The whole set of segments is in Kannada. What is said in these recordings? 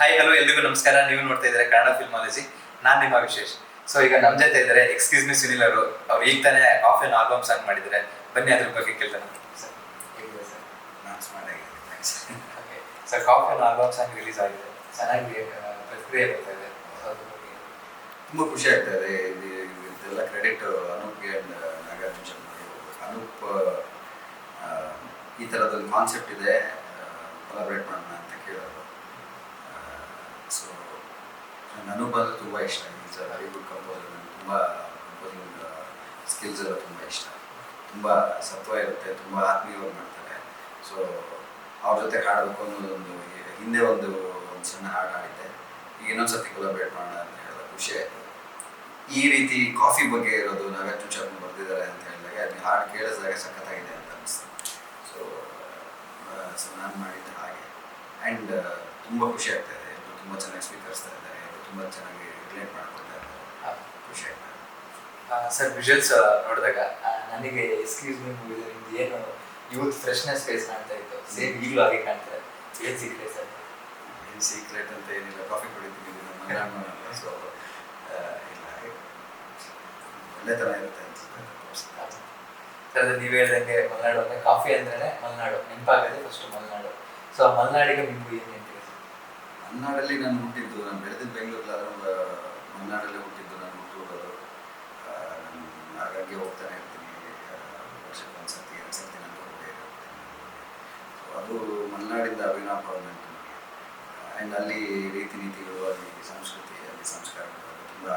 ಹಾಯ್ ಹಲೋ ಎಲ್ರಿಗೂ ನಮಸ್ಕಾರ. ನೀವು ನೋಡ್ತಾ ಇದ್ದಾರೆ ಕನ್ನಡ ಫಿಲ್ಮಾಲಜಿ ನಾನು ನಿಮ್ಮ ವಿಶೇಷ್ ಸೊ ಈಗ ನಮ್ಮ ಜೊತೆ ಇದ್ದಾರೆ ಎಕ್ಸ್ಕ್ಯೂಸ್ ಮಿ ಸುನಿಲ್ ಅವರು. ಅವ್ರು ಈಗ ತಾನೇ ಆಫ್ ಆನ್ ಆಲ್ಬಮ್ ಸಾಂಗ್ ಮಾಡಿದ್ದಾರೆ. ಬನ್ನಿ, ಅದ್ರ ಬಗ್ಗೆ ಕೇಳ್ತಾನೆ. ಸರ್ ಕಾಫ್ ಆನ್ ಆಲ್ಬಮ್ ಸಾಂಗ್ ರಿಲೀಸ್ ಆಗಿದೆ. ಚೆನ್ನಾಗಿ ಪ್ರತಿಕ್ರಿಯೆ ಬರ್ತಾ ಇದೆ. ತುಂಬ ಖುಷಿ ಆಗ್ತಾ ಇದೆ. ಇದೆಲ್ಲ ಕ್ರೆಡಿಟ್ ಅನೂಪ್ಗೆ ನಾಗಾರ್ಜುನ್ ಅನೂಪ್ ಈ ಥರದೊಂದು ಕಾನ್ಸೆಪ್ಟ್ ಇದೆ. ಕೊಲಾಬ್ರೇಟ್ ಸೊ ನನಗೆ ಬಂದು ತುಂಬ ಇಷ್ಟ. Is a very good composer ನನಗೆ ತುಂಬ ಕಂಪೋಸಿಂಗ್ ಸ್ಕಿಲ್ಸ್ ಎಲ್ಲ ತುಂಬ ಇಷ್ಟ. ತುಂಬ ಸತ್ವ ಇರುತ್ತೆ, ತುಂಬ ಆತ್ಮೀಯವಾಗಿ ಮಾಡ್ತಾರೆ. ಸೊ ಅವ್ರ ಜೊತೆ ಹಾಡಬೇಕು ಅನ್ನೋದೊಂದು ಹಿಂದೆ ಒಂದು ಒಂದು ಸಣ್ಣ ಹಾಡು ಆಗಿದೆ ಈಗ ಇನ್ನೊಂದು ಸತಿ ಕೊಲಬ್ರೇಟ್ ಮಾಡೋಣ ಅಂತ ಹೇಳಿದ ಖುಷಿ ಆಯಿತು. ಈ ರೀತಿ ಕಾಫಿ ಬಗ್ಗೆ ಇರೋದು ನಾಗಾರ್ಜುನ ಶರ್ಮ ಬರ್ತಿದ್ದಾರೆ ಅಂತ ಹೇಳಿದಾಗ ಅದು ಹಾಡು ಕೇಳಿಸಿದಾಗ ಸಖತ್ತಾಗಿದೆ ಅಂತ ಅನಿಸ್ತು. ಸೊ ಸೊ ನಾನು ಮಾಡಿದ್ದೆ ಹಾಗೆ. ಆ್ಯಂಡ್ ತುಂಬ ಖುಷಿ ಆಗ್ತಾ ಇದೆ ಎಲ್ಲರೂ ತುಂಬ ಚೆನ್ನಾಗಿ ಸ್ವೀಕರಿಸ್ತಾ ಇದ್ದಾರೆ. ತುಂಬ ಚೆನ್ನಾಗಿ ರಿಲೇಟ್ ಮಾಡ್ಕೊಳ್ತಾ ಇದ್ದಾರೆ. ಖುಷಿ. ಆಯ್ತಾ ಸರ್ ವಿಜುವಲ್ಸ್ ನೋಡಿದಾಗ ನನಗೆ ಎಕ್ಸ್ಕ್ಯೂಸ್ ಮೀ ಮೂವಿ ನಿಮ್ದು ಏನು ಯೂತ್ ಫ್ರೆಶ್ನೆಸ್ ಫೇಸ್ ಕಾಣ್ತಾ ಇತ್ತು. ಸೇಮ್ ಈಗಲೂ ಹಾಗೆ ಕಾಣ್ತಾ ಇದೆ. ಏನು ಸೀಕ್ರೆಟ್ ಸರ್? ಏನು ಸೀಕ್ರೆಟ್ ಅಂತ ಏನಿಲ್ಲ. ಕಾಫಿ ಕುಡಿತೀವಿ ನಮ್ಮ ಸೊ ಇಲ್ಲ ಥರ ಇರುತ್ತೆ ಅನ್ಸುತ್ತೆ. ಸರ್ ಅದು ನೀವು ಹೇಳ್ದಂಗೆ ಮಲೆನಾಡು ಅಂದರೆ ಕಾಫಿ ಅಂದ್ರೆ ಮಲೆನಾಡು. ನೆನಪಾಗದೆ ಫಸ್ಟ್ ಮಲೆನಾಡು. ಸೊ ಆ ಮಲೆನಾಡಿಗೆ ನಿಮ್ಗೂ ಏನು ಮಲೆನಾಡಲ್ಲಿ ನಾನು ಹುಟ್ಟಿದ್ದು ನಾನು ಬೆಳೆದಿದ್ದು ಬೆಂಗಳೂರಲ್ಲಿ ಮಲೆನಾಡಲ್ಲೇ ಹುಟ್ಟಿದ್ದು ನಾನು ಹುಟ್ಟುವುದು ನಾನು ಆಗಾಗ್ಗೆ ಹೋಗ್ತಾನೆ ಇರ್ತೀನಿ. ಆ, ವರ್ಷಕ್ಕೆ ಒಂದು ಸರ್ತಿ ಎರಡು ಸರ್ತಿ ನಾನು ಹೋಗೇ ಇರ್ತೀನಿ ಸೊ ಅದು ಮಲೆನಾಡಿಂದ ಅವಿನಾಭಾವ ನನಗೆ ಆ್ಯಂಡ್ ಅಲ್ಲಿ ರೀತಿ ನೀತಿಗಳು ಅಲ್ಲಿ ಸಂಸ್ಕೃತಿ ಅಲ್ಲಿ ಸಂಸ್ಕಾರಗಳು ತುಂಬ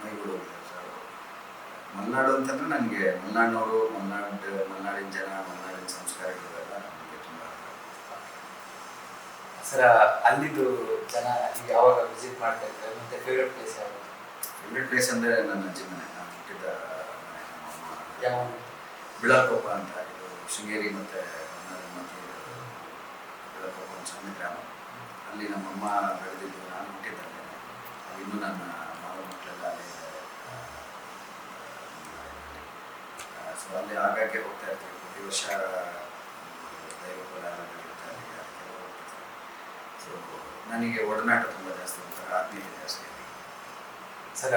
ಮೈಗೂಡೋಗಿದೆ. ಸೊ ಮಲೆನಾಡು ಅಂತಂದರೆ ನನಗೆ ಮಲೆನಾಡಿನವರು ಮಲೆನಾಡು ಮಲೆನಾಡಿನ ಜನ ಮಲೆನಾಡಿನ ಸಂಸ್ಕಾರಗಳೆಲ್ಲ ನನಗೆ ತುಂಬ ಸರ್ ಅಲ್ಲಿದ್ದು ಜನ ಯಾವಾಗ ವಿಸಿಟ್ ಮಾಡ್ತಾ ಇರ್ತಾರೆ ಮತ್ತೆ ಫೇವ್ರೆಟ್ ಪ್ಲೇಸ್ ಯಾವುದು ಫೇವ್ರೆಟ್ ಪ್ಲೇಸ್ ಅಂದರೆ ನನ್ನ ಅಜ್ಜಿ ಮನೆ ನಾನು ಹುಟ್ಟಿದ ಮನೆ ನಮ್ಮ ಯಾವ ಬಿಳಕೊಪ್ಪ ಅಂತ ಇದು ಶೃಂಗೇರಿ ಮತ್ತು ಇರೋದು ಬಿಳಕೊಪ್ಪ ಒಂದು ಸಣ್ಣ ಗ್ರಾಮ ಅಲ್ಲಿ ನಮ್ಮಮ್ಮ ಬೆಳೆದಿದ್ದು ನಾನು ಹುಟ್ಟಿದ್ದಲ್ಲಿ ಇನ್ನು ಇನ್ನೂ ನನ್ನ ಮಾವ ಮಕ್ಕಳೆಲ್ಲ ಅಲ್ಲಿ ಇದ್ದಾರೆ ಸೊ ಅಲ್ಲಿ ಆಗಾಗ್ಗೆ ಹೋಗ್ತಾ ಇರ್ತೀವಿ ಪ್ರತಿ ವರ್ಷ ನನಗೆ ಒಡನಾಟ ತುಂಬ ಜಾಸ್ತಿ ಒಂಥರ ಆತ್ಮೀಯತೆ ಜಾಸ್ತಿ. ಸರ್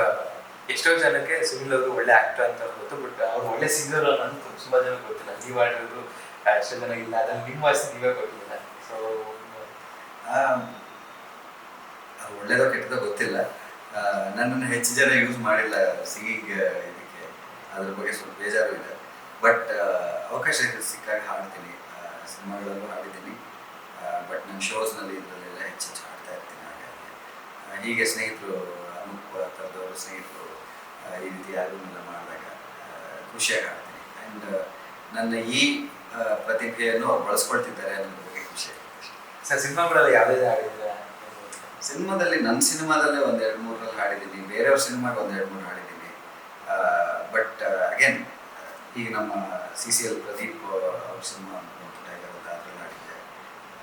ಎಷ್ಟೋ ಜನಕ್ಕೆ ಸುನಿಲ್ ಅವರು ಒಳ್ಳೆ ಆಕ್ಟರ್ ಅಂತ ಗೊತ್ತು ಬಟ್ ಅವ್ರು ಒಳ್ಳೆ ಸಿಂಗರ್ ಅನ್ನೋದು ತುಂಬಾ ಜನ ಗೊತ್ತಿಲ್ಲ. ನೀವು ಆಡಿರೋದು ಎಷ್ಟೋ ಜನ ಇಲ್ಲ. ಅದ್ರಲ್ಲಿ ನಿಮ್ಮ ವಾಯ್ಸ್ ನೀವೇ ಕೊಟ್ಟಿಲ್ಲ ಸೊ ಅದು ಒಳ್ಳೇದೋ ಕೆಟ್ಟದೋ ಗೊತ್ತಿಲ್ಲ. ನನ್ನನ್ನು ಹೆಚ್ಚು ಜನ ಯೂಸ್ ಮಾಡಿಲ್ಲ ಸಿಂಗಿಂಗ್ ಇದಕ್ಕೆ. ಅದ್ರ ಬಗ್ಗೆ ಸ್ವಲ್ಪ ಬೇಜಾರು ಇದೆ. ಬಟ್ ಅವಕಾಶ ಸಿಕ್ಕಾಗ ಹಾಡ್ತೀನಿ. ಸಿನಿಮಾಗಳಲ್ಲೂ ಹಾಡಿದ್ದೀನಿ. ಬಟ್ ನನ್ನ ಶೋಸ್ನಲ್ಲಿ ಇದರಲ್ಲೆಲ್ಲ ಹೆಚ್ಚು ಮಾಡ್ತಾ ಇರ್ತೀನಿ ಹಾಗಾಗಿ ಹೀಗೆ ಸ್ನೇಹಿತರು ಅನುಪ ಥರದವರು ಸ್ನೇಹಿತರು ಈ ರೀತಿ ಆಲ್ಬಮ್ ಎಲ್ಲ ಮಾಡಿದಾಗ ಖುಷಿಯಾಗಿ ಆಗ್ತೀನಿ ಆ್ಯಂಡ್ ನನ್ನ ಈ ಪ್ರತಿಭೆಯನ್ನು ಅವ್ರು ಬಳಸ್ಕೊಳ್ತಿದ್ದಾರೆ ಅನ್ನೋದ್ರ ಬಗ್ಗೆ ಖುಷಿ ಸರ್ ಸಿನಿಮಾಗಳಲ್ಲಿ ಯಾವುದೇ ಆಡಿದ್ರೆ ಸಿನಿಮಾದಲ್ಲಿ ನನ್ನ ಸಿನಿಮಾದಲ್ಲೇ ಒಂದು ಎರಡು ಮೂರಲ್ಲಿ ಹಾಡಿದ್ದೀನಿ. ಬೇರೆಯವ್ರ ಸಿನಿಮಾಗೆ ಒಂದು ಎರಡು ಮೂರು ಹಾಡಿದ್ದೀನಿ. ಬಟ್ ಅಗೇನ್ ಈಗ ನಮ್ಮ ಸಿ ಸಿ ಎಲ್ ಪ್ರದೀಪ್ ಅವ್ರ ಸಿನಿಮಾ ಟೈಗರ್ ಅಂತ ಅದ್ರಲ್ಲಿ ಹಾಡಿದ್ದೆ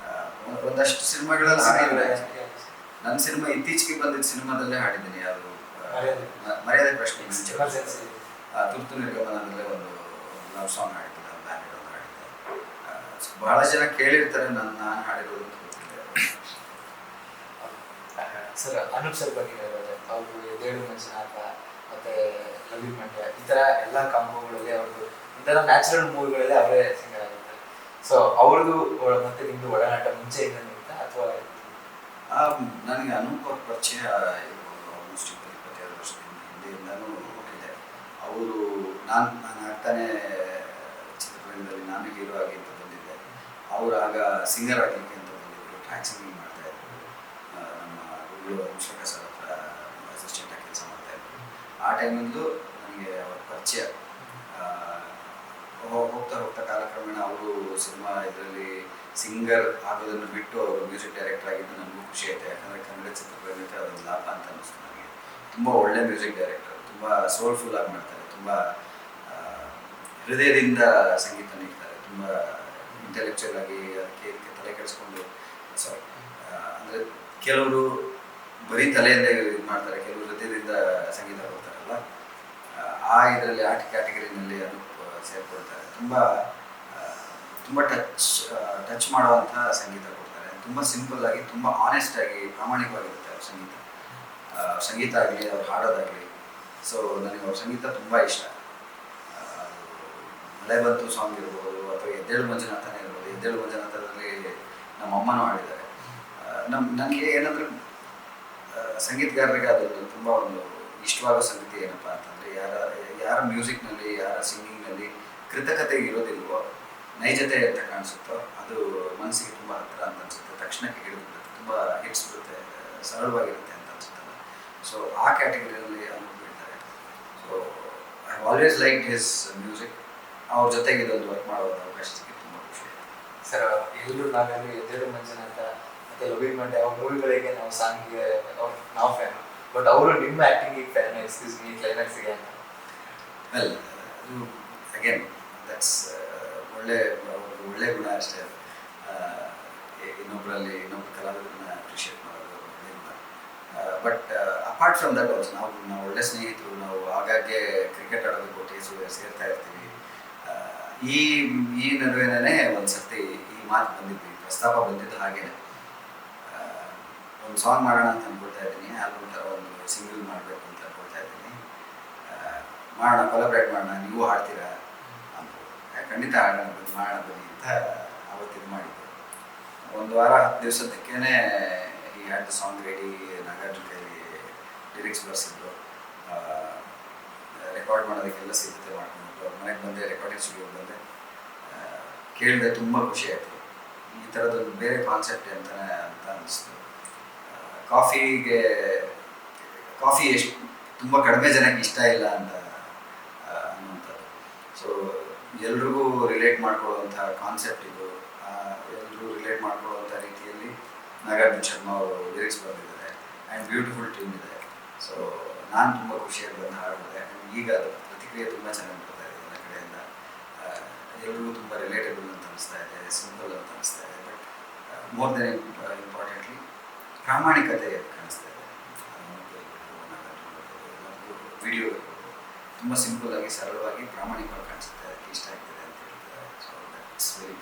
ಆ, ಒಂದ್- ಒಂದಷ್ಟು ಸಿನಿಮಾಗಳಲ್ಲಿ ಹಾಡಿದ್ರೆ ನನ್ನ ಸಿನಿಮಾ ಇತ್ತೀಚೆಗೆ ಬಂದಿದ್ದ ಸಿನಿಮಾದಲ್ಲೇ ಹಾಡಿದ್ದೀನಿ ಯಾರು? ಮರ್ಯಾದೆ. ಪ್ರಶ್ನೆ ತುರ್ತು ನಿರ್ಗಮನದಲ್ಲೇ ಒಂದು ಲವ್ ಸಾಂಗ್ ಹಾಡಿದ್ದೆ ಒಂದು ಬ್ಯಾಲೆಡ್ ಒಂದು ಹಾಡಿದ್ದೆ. ಬಹಳ ಜನ ಕೇಳಿರ್ತಾರೆ ನನ್ನ ನಾನು ಹಾಡಿರೋದು ಅಂತ ಗೊತ್ತಿದೆ. ಸರ್ ಅನೂಪ್ ಸರ್ ಬಗ್ಗೆ ಅವರು ದೇಳು ಮಂಜುನಾಥ ಮತ್ತೆ ರವಿ ಮಂಡ್ಯ ಈ ತರ ಎಲ್ಲ ಕಾಂಬೋಗಳಲ್ಲಿ ಅವ್ರದ್ದು ತರ ನ್ಯಾಚುರಲ್ ಮೂವಿಗಳಲ್ಲಿ ಅವರೇ ಸೊ ಅವ್ರದ್ದು ಮತ್ತೆ ನಿಮ್ದು ಒಡನಾಟ ಮುಂಚೆ ಇತ್ತ ಅಥವಾ? ನನಗೆ ಅನೂಪ್ ಪರಿಚಯ ಇರ್ಬೋದು ಆಲ್ಮೋಸ್ಟ್ ಇಪ್ಪತ್ತು ಇಪ್ಪತ್ತೈದು ವರ್ಷದ ಹಿಂದೆಯಿಂದನೂ ಇದೆ ಅವರು ನಾನು ನಾನು ಆಗ್ತಾನೆ ಚಿತ್ರರಂಗದಲ್ಲಿ ನಾನು ಹೀರೋ ಆಗಿ ಅಂತ ಬಂದಿದ್ದೆ. ಅವರು ಆಗ ಸಿಂಗರ್ ಆಗಲಿಕ್ಕೆ ಅಂತ ಬಂದಿದ್ದರು ಟ್ರ್ಯಾಕ್ ಸಿಂಗಿಂಗ್ ಮಾಡ್ತಾ ಇದ್ರು ನಮ್ಮ ಗುರು ಅಭಿಷೇಕ ಸರ್ ಹತ್ರ ಅಸಿಸ್ಟೆಂಟ್ ಆಗಿ ಕೆಲಸ ಮಾಡ್ತಾ ಇದ್ರು ಆ ಟೈಮಿಂದು ನನಗೆ ಅವ್ರ ಪರಿಚಯ ಹೋಗ್ತಾ ಹೋಗ್ತಾ ಕಾಲಕ್ರಮೇಣ ಅವರು ಸಿನಿಮಾ ಇದರಲ್ಲಿ ಸಿಂಗರ್ ಆಗೋದನ್ನು ಬಿಟ್ಟು ಅವರು ಮ್ಯೂಸಿಕ್ ಡೈರೆಕ್ಟರ್ ಆಗಿದ್ದು ನನಗೂ ಖುಷಿ ಆಯಿತು. ಯಾಕಂದರೆ ಕನ್ನಡ ಚಿತ್ರರಂಗಕ್ಕೆ ಅದೊಂದು ಲಾಭ ಅಂತ ಅನ್ನಿಸ್ತು ನನಗೆ. ತುಂಬ ಒಳ್ಳೆ ಮ್ಯೂಸಿಕ್ ಡೈರೆಕ್ಟರ್. ತುಂಬ ಸೋಲ್ಫುಲ್ ಆಗಿ ಮಾಡ್ತಾರೆ. ತುಂಬ ಹೃದಯದಿಂದ ಸಂಗೀತ ನೀಡ್ತಾರೆ ತುಂಬ ಇಂಟೆಲೆಕ್ಚುಯಲ್ ಆಗಿ ಅದಕ್ಕೆ ತಲೆ ಕೆಡಿಸ್ಕೊಂಡು ಸಾರಿ ಅಂದರೆ ಕೆಲವರು ಬರೀ ತಲೆಯಿಂದ ಇದು ಮಾಡ್ತಾರೆ. ಕೆಲವರು ಹೃದಯದಿಂದ ಸಂಗೀತ ಹೋಗ್ತಾರಲ್ಲ ಆ, ಆ ಇದರಲ್ಲಿ ಆರ್ಟ್ ಕ್ಯಾಟಗರಿನಲ್ಲಿ ಅದು ಸೇರ್ಕೊಳ್ತಾರೆ. ತುಂಬ ತುಂಬ ಟಚ್ ಟಚ್ ಮಾಡುವಂಥ ಸಂಗೀತ ಕೊಡ್ತಾರೆ. ತುಂಬ ಸಿಂಪಲ್ ಆಗಿ, ತುಂಬ ಆನೆಸ್ಟ್ ಆಗಿ, ಪ್ರಾಮಾಣಿಕವಾಗಿರುತ್ತೆ ಅವ್ರ ಸಂಗೀತ. ಸಂಗೀತ ಆಗಲಿ, ಅವ್ರು ಹಾಡೋದಾಗಲಿ. ಸೊ ನನಗೆ ಅವ್ರ ಸಂಗೀತ ತುಂಬ ಇಷ್ಟ. ಮಳೆ ಸಾಂಗ್ ಇರ್ಬೋದು, ಅಥವಾ ಎದ್ದೇಳು ಮಂಜುನಾಥನೇ ಇರ್ಬೋದು, ಎದ್ದೇಳು ಮಂಜುನಾಥದಲ್ಲಿ ನಮ್ಮ ಅಮ್ಮನೂ ಹಾಡಿದ್ದಾರೆ. ನಮ್ಮ ನನಗೆ ಏನಂದ್ರೆ ಸಂಗೀತಗಾರರಿಗೆ ಅದೊಂದು ತುಂಬ ಒಂದು ಇಷ್ಟವಾಗೋ ಸಂಗತಿ ಏನಪ್ಪ ಅಂತಂದರೆ ಯಾರ ಯಾರ ಮ್ಯೂಸಿಕ್ನಲ್ಲಿ ಯಾರ ಸಿಂಗಿಂಗ್ನಲ್ಲಿ ಕೃತಕತೆ ಇರೋದಿಲ್ವೋ, ನೈಜತೆ ಅಂತ ಕಾಣಿಸುತ್ತೋ, ಅದು ಮನಸ್ಸಿಗೆ ತುಂಬ ಹತ್ತಿರ ಅಂತ ಅನಿಸುತ್ತೆ. ತಕ್ಷಣಕ್ಕೆ ಹಿಡಿದ್ಬಿಡುತ್ತೆ. ತುಂಬ ಹಿಡಿಸ್ಬಿಡುತ್ತೆ ಸರಳವಾಗಿರುತ್ತೆ ಅಂತ ಅನ್ಸುತ್ತಲ್ಲ. ಸೊ ಆ ಕ್ಯಾಟಗರಿಯಲ್ಲಿ ಅವ್ರು ಬೀಳ್ತಾರೆ so I always like his music ಅವ್ರ ಜೊತೆಗೆ ಇದೊಂದು ವರ್ಕ್ ಮಾಡೋದು ಅವಕಾಶ ಸಿಕ್ಕಿ ತುಂಬ ಖುಷಿ. ಸರ್ ಎಲ್ಲರೂ ನಾವೆಲ್ಲರೂ ಎದ್ದೇಳು ಮಂಜುನಾಥ ಮತ್ತೆ ಲೋಬಿ ಮಂಡೆ ಅವ್ರ ಮೂವಿಗಳಿಗೆ ನಾವು ಸಾಂಗ್ಗೆ ಅವ್ರು ನಾವು ಫ್ಯಾನ್ ಬಟ್ ಅವರು ನಿಮ್ಮ ಆ್ಯಕ್ಟಿಂಗಿಗೆ ಫ್ಯಾನ್ ಎಕ್ಸ್ಕ್ಯೂಸ್ ಮೀ ಕ್ಲೈಮ್ಯಾಕ್ಸ್ಗೆ ವೆಲ್ ಅಗೇನ್ ದಟ್ಸ್ ಒಳ್ಳೆ ಒಳ್ಳೆ ಗುಣ ಅಷ್ಟೇ. ಇನ್ನೊಬ್ಬರಲ್ಲಿ ಇನ್ನೊಬ್ಬ ಕಲಾವಿದರನ್ನ ಅಪ್ರಿಷಿಯೇಟ್ ಮಾಡೋದು but apart from that also ನಾವು ನಾವು ಒಳ್ಳೆ ಸ್ನೇಹಿತರು, ನಾವು ಆಗಾಗ್ಗೆ ಕ್ರಿಕೆಟ್ ಆಡೋದಕ್ಕೆ ಒಟ್ಟಿಗೆ ಸು- ಸೇರ್ತಾ ಇರ್ತೀವಿ. ಈ ಈ ನಡುವೆನೇ ಒಂದು ಸರ್ತಿ ಈ ಮಾತು ಬಂದಿದ್ವಿ ಪ್ರಸ್ತಾಪ ಬಂದಿದ್ದು ಹಾಗೇನೆ. ಒಂದು ಸಾಂಗ್ ಮಾಡೋಣ ಅಂತ ಅಂದ್ಕೊಳ್ತಾ ಇದ್ದೀನಿ. ಆಲ್ಬಮ್ ಥರ ಒಂದು ಸಿಂಗಲ್ ಮಾಡಬೇಕು ಅಂತ ಅಂದ್ಕೊಳ್ತಾ ಇದ್ದೀನಿ. ಮಾಡೋಣ ಕೊಲಬ್ರೇಟ್ ಮಾಡೋಣ. ನೀವು ಹಾಡ್ತೀರಾ ಅಂತ. ಖಂಡಿತ ಹಾಡೋಣ, ಬನ್ನಿ, ಮಾಡೋಣ ಬನ್ನಿ ಅಂತ ಅವತ್ತು ಇದು ಮಾಡಿದ್ದು. ಒಂದು ವಾರ, ಹತ್ತು ದಿವಸದಕ್ಕೇ he had song ready Nagarjuna ಕೈಲಿ ಲಿರಿಕ್ಸ್ ಬರ್ಸಿದ್ರು. ರೆಕಾರ್ಡ್ ಮಾಡೋದಕ್ಕೆಲ್ಲ ಸಿದ್ಧತೆ ಮಾಡ್ಕೊಂಡು ಮನೆಗೆ ಬಂದೆ ರೆಕಾರ್ಡಿಂಗ್ ಸ್ಟುಡಿಯೋಗೆ ಬಂದೆ. ಕೇಳಿದೆ, ತುಂಬ ಖುಷಿ ಆಯಿತು. ಈ ಥರದೊಂದು ಬೇರೆ ಕಾನ್ಸೆಪ್ಟ್ ಅಂತಲೇ ಅಂತ ಅನಿಸ್ತು. ಕಾಫಿಗೆ, ಕಾಫಿ ಎಷ್ಟು, ತುಂಬ ಕಡಿಮೆ ಜನಕ್ಕೆ ಇಷ್ಟ ಇಲ್ಲ ಅಂತ ಅನ್ನುವಂಥದ್ದು. ಸೊ ಎಲ್ರಿಗೂ ರಿಲೇಟ್ ಮಾಡ್ಕೊಳ್ಳುವಂಥ ಕಾನ್ಸೆಪ್ಟ್ ಇದು. ಎಲ್ಲರೂ ರಿಲೇಟ್ ಮಾಡ್ಕೊಳ್ಳುವಂಥ ರೀತಿಯಲ್ಲಿ ನಾಗಾರ್ಜುನ ಶರ್ಮಾ ಅವರು ಲಿರಿಕ್ಸ್ ಬರೆದಿದ್ದಾರೆ. ಆ್ಯಂಡ್ ಬ್ಯೂಟಿಫುಲ್ ಟೀಮ್ ಇದೆ. ಸೊ ನಾನು ತುಂಬ ಖುಷಿಯಾಗಿ ಹಾಡಿದೆ ಈಗ ಅದು ಪ್ರತಿಕ್ರಿಯೆ ತುಂಬ ಚೆನ್ನಾಗಿ ಬರ್ತಾ ಇದೆ ನನ್ನ ಕಡೆಯಿಂದ. ಎಲ್ರಿಗೂ ತುಂಬ ರಿಲೇಟಬಲ್ ಅಂತ ಅನಿಸ್ತಾ ಇದೆ ಸಿಂಪಲ್ ಅಂತ ಅನಿಸ್ತಾ ಇದೆ. ಬಟ್ ಮೋರ್ ದೆನ್ ಇಂಪಾರ್ಟೆಂಟ್ಲಿ ಪ್ರಾಮಾಣಿಕತೆ ಕಾಣಿಸ್ತಾ ಇದೆ. ವಿಡಿಯೋ ತುಂಬ ಸಿಂಪಲ್ ಆಗಿ, ಸರಳವಾಗಿ, ಪ್ರಾಮಾಣಿಕವಾಗಿ ಕಾಣಿಸುತ್ತೆ ಅದಕ್ಕೆ ಇಷ್ಟ ಆಗ್ತದೆ ಅಂತ ಹೇಳ್ತಾರೆ.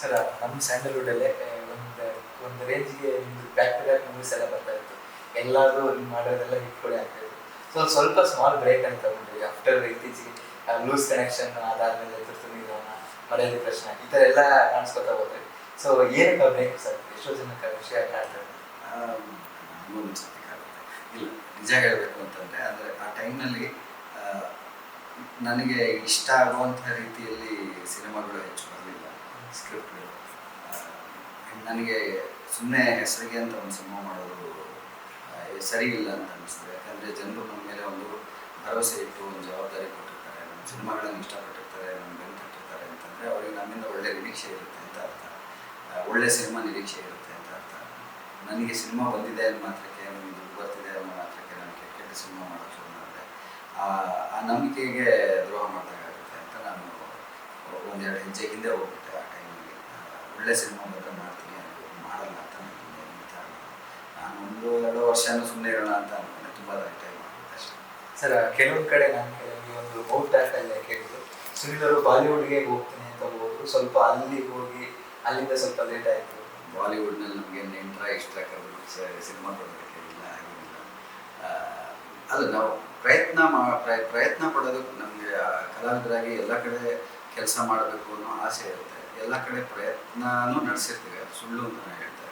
ಸರ್ ನಮ್ಮ ಸ್ಯಾಂಡಲ್ವುಡಲ್ಲೇ ಒಂದು ಒಂದು ರೇಂಜ್ಗೆ ನಿಮ್ದು ಬ್ಯಾಕ್ ಟು ಬ್ಯಾಕ್ ಮೂವೀಸ್ ಎಲ್ಲ ಬರ್ತಾ ಇತ್ತು. ಎಲ್ಲಾದರೂ ನೀವು ಮಾಡೋದೆಲ್ಲ ಹಿಟ್ಕೊಳ್ಳಿ ಆಗ್ತಾ ಇತ್ತು ಸೊ ಸ್ವಲ್ಪ ಸ್ಮಾಲ್ ಬ್ರೇಕ್ ಅಂತ ತಗೊಂಡ್ರಿ ಆಫ್ಟರ್ ಇತ್ತೀಚೆಗೆ ಲೂಸ್ ಕನೆಕ್ಷನ್ ಅದಾದಮೇಲೆ ತುರ್ತು ನಿಧಾನ ಪ್ರಶ್ನೆ, ಈ ಥರ ಎಲ್ಲ ಕಾಣಿಸ್ಕೊತಾ ಹೋದ್ರಿ. ಸೊ ಏನಕ್ಕೆ ಬ್ರೇಕ್ ಸರ್? ಎಷ್ಟೋ ಜನಕ್ಕೆ ವಿಷಯ ಕಾಡ್ತಾರೆ ಸತಿ ಕಾಡುತ್ತೆ ಇಲ್ಲ, ನಿಜ ಹೇಳಬೇಕು ಅಂತಂದರೆ, ಅಂದರೆ ಆ ಟೈಮ್ನಲ್ಲಿ ನನಗೆ ಇಷ್ಟ ಆಗುವಂಥ ರೀತಿಯಲ್ಲಿ ಸಿನಿಮಾಗಳು ಹೆಚ್ಚು ಬರಲಿಲ್ಲ ಸ್ಕ್ರಿಪ್ಟ್ಗಳು ನನಗೆ ಸುಮ್ಮನೆ ಹೆಸರಿಗೆ ಅಂತ ಒಂದು ಸಿನಿಮಾ ಮಾಡೋದು ಸರಿ ಇಲ್ಲ ಅಂತ ಅನಿಸ್ತದೆ ಯಾಕಂದರೆ ಜನರು ನಮ್ಮ ಮೇಲೆ ಒಂದು ಭರವಸೆ ಇಟ್ಟು, ಒಂದು ಜವಾಬ್ದಾರಿ ಕೊಟ್ಟಿರ್ತಾರೆ. ನಮ್ಮ ಸಿನಿಮಾಗಳನ್ನು ಇಷ್ಟಪಟ್ಟಿರ್ತಾರೆ, ನಮ್ಮ ಬೆಂಕಿರ್ತಾರೆ ಅಂತಂದರೆ, ಅವರಿಗೆ ನಮ್ಮಿಂದ ಒಳ್ಳೆ ನಿರೀಕ್ಷೆ ಇರುತ್ತೆ ಅಂತ ಅರ್ಥ. ಒಳ್ಳೆ ಸಿನಿಮಾ ನಿರೀಕ್ಷೆ ಇರುತ್ತೆ. ನನಗೆ ಸಿನಿಮಾ ಬಂದಿದೆ ಅನ್ನೋ ಮಾತ್ರಕ್ಕೆ ನನಗೆ ದುಡ್ಡು ಬರ್ತಿದೆ ಅನ್ನೋ ಮಾತ್ರಕ್ಕೆ ನಾನು ಕೆಟ್ಟ ಕೆಟ್ಟ ಸಿನಿಮಾ ಮಾಡೋಕ್ಕೆ ಶುರು ಮಾಡಿದೆ. ಆ ನಂಬಿಕೆಗೆ ದ್ರೋಹ ಮಾಡಿದಾಗುತ್ತೆ ಅಂತ ನಾನು ಒಂದೆರಡು ಹೆಜ್ಜೆ ಹಿಂದೆ ಹೋಗ್ಬಿಟ್ಟೆ ಆ ಟೈಮಲ್ಲಿ ಒಳ್ಳೆ ಸಿನಿಮಾ ಬಂದರೆ ಮಾಡ್ತೀನಿ ಅಂತ ಮಾಡಲ್ಲ ಅಂತ ನನಗೆ. ನಾನು ಒಂದು ಎರಡು ವರ್ಷನೂ ಸುಮ್ಮನೆ ಇರೋಣ ಅಂತ ಅನ್ಕೊಂಡೆ. ತುಂಬ ಟೈಮ್ ಸರ್ ಕೆಲವೊಂದು ಕಡೆ ನಾನು ಕೆಲವೊಂದು ಒಂದು ಔಟ್ ಟ್ಯಾಕ್ ಅಲ್ಲಿ ಕೇಳಿದ್ರು. ಸುನಿಲ್ ಅವರು ಬಾಲಿವುಡ್ಗೆ ಹೋಗ್ತೀನಿ ಅಂತ ಹೋದ್ರು. ಸ್ವಲ್ಪ ಅಲ್ಲಿ ಹೋಗಿ, ಅಲ್ಲಿಂದ ಸ್ವಲ್ಪ ಲೇಟ್ ಆಯಿತು. ಬಾಲಿವುಡ್ನಲ್ಲಿ ನಮಗೆ ನೆಂಟ್ರ ಇಷ್ಟ ಕರೆದು ಸಿನಿಮಾ ಕೊಡೋದಕ್ಕೆ ಇಲ್ಲ ಆಗಿರಲಿಲ್ಲ ಅದು ನಾವು ಪ್ರಯತ್ನ ಮಾ, ಪ್ರಯ- ಪ್ರಯತ್ನ ಪಡೋದು ನಮಗೆ ಕಲಾವಿದರಾಗಿ ಎಲ್ಲ ಕಡೆ ಕೆಲಸ ಮಾಡಬೇಕು ಅನ್ನೋ ಆಸೆ ಇರುತ್ತೆ. ಎಲ್ಲ ಕಡೆ ಪ್ರಯತ್ನನೂ ನಡೆಸಿರ್ತೀವಿ. ಅದು ಸುಳ್ಳು ಅಂತ ನಾನು ಹೇಳ್ತಾ